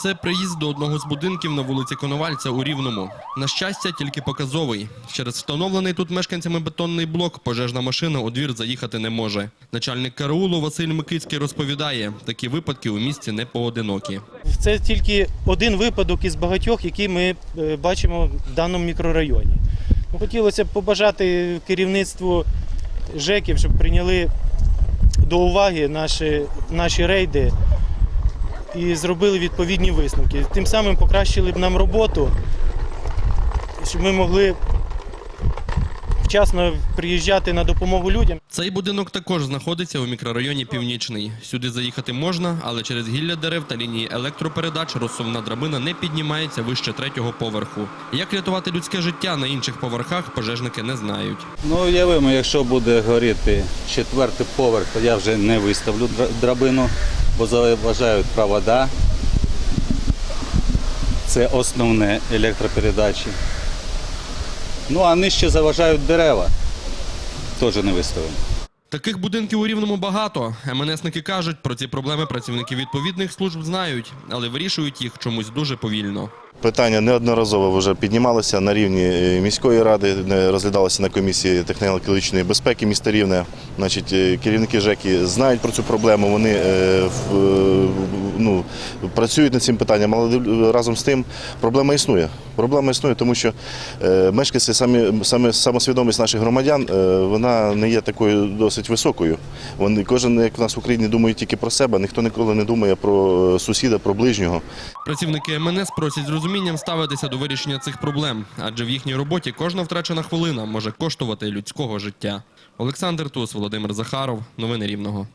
Це приїзд до одного з будинків на вулиці Коновальця у Рівному. На щастя, тільки показовий. Через встановлений тут мешканцями бетонний блок пожежна машина у двір заїхати не може. Начальник караулу Василь Микицький розповідає, такі випадки у місті не поодинокі. Це тільки один випадок із багатьох, які ми е, бачимо в даному мікрорайоні. Ну, Хотілося б побажати керівництву ЖЕКів, щоб прийняли до уваги наші, наші рейди і зробили відповідні висновки. Тим самим покращили б нам роботу, щоб ми могли вчасно приїжджати на допомогу людям. Цей будинок також знаходиться у мікрорайоні Північний. Сюди заїхати можна, але через гілля дерев та лінії електропередач розсувна драбина не піднімається вище третього поверху. Як рятувати людське життя на інших поверхах, пожежники не знають. Ну, уявимо, якщо буде горіти четвертий поверх, то я вже не виставлю дра- драбину, бо заважають провода. Це основне електропередачі. Ну, а нижче заважають дерева. Теж не виставимо. Таких будинків у Рівному багато. МНСники кажуть, про ці проблеми працівники відповідних служб знають, але вирішують їх чомусь дуже повільно. Питання неодноразово вже піднімалося на рівні е, міської ради, розглядалося на комісії технологічної безпеки міста Рівне. Значить, е, керівники ЖЕКи знають про цю проблему, вони е, ну, працюють над цим питанням, але разом з тим проблема існує. Проблема існує, тому що е, мешканці, самі, саме самосвідомість наших громадян, е, вона не є такою досить високою. Вони кожен, як в нас в Україні, думає тільки про себе, ніхто ніколи не думає про е, сусіда, про ближнього. Працівники МНС просять з розумінням ставитися до вирішення цих проблем, адже в їхній роботі кожна втрачена хвилина може коштувати людського життя. Олександр Тус, Володимир Захаров, новини Рівного.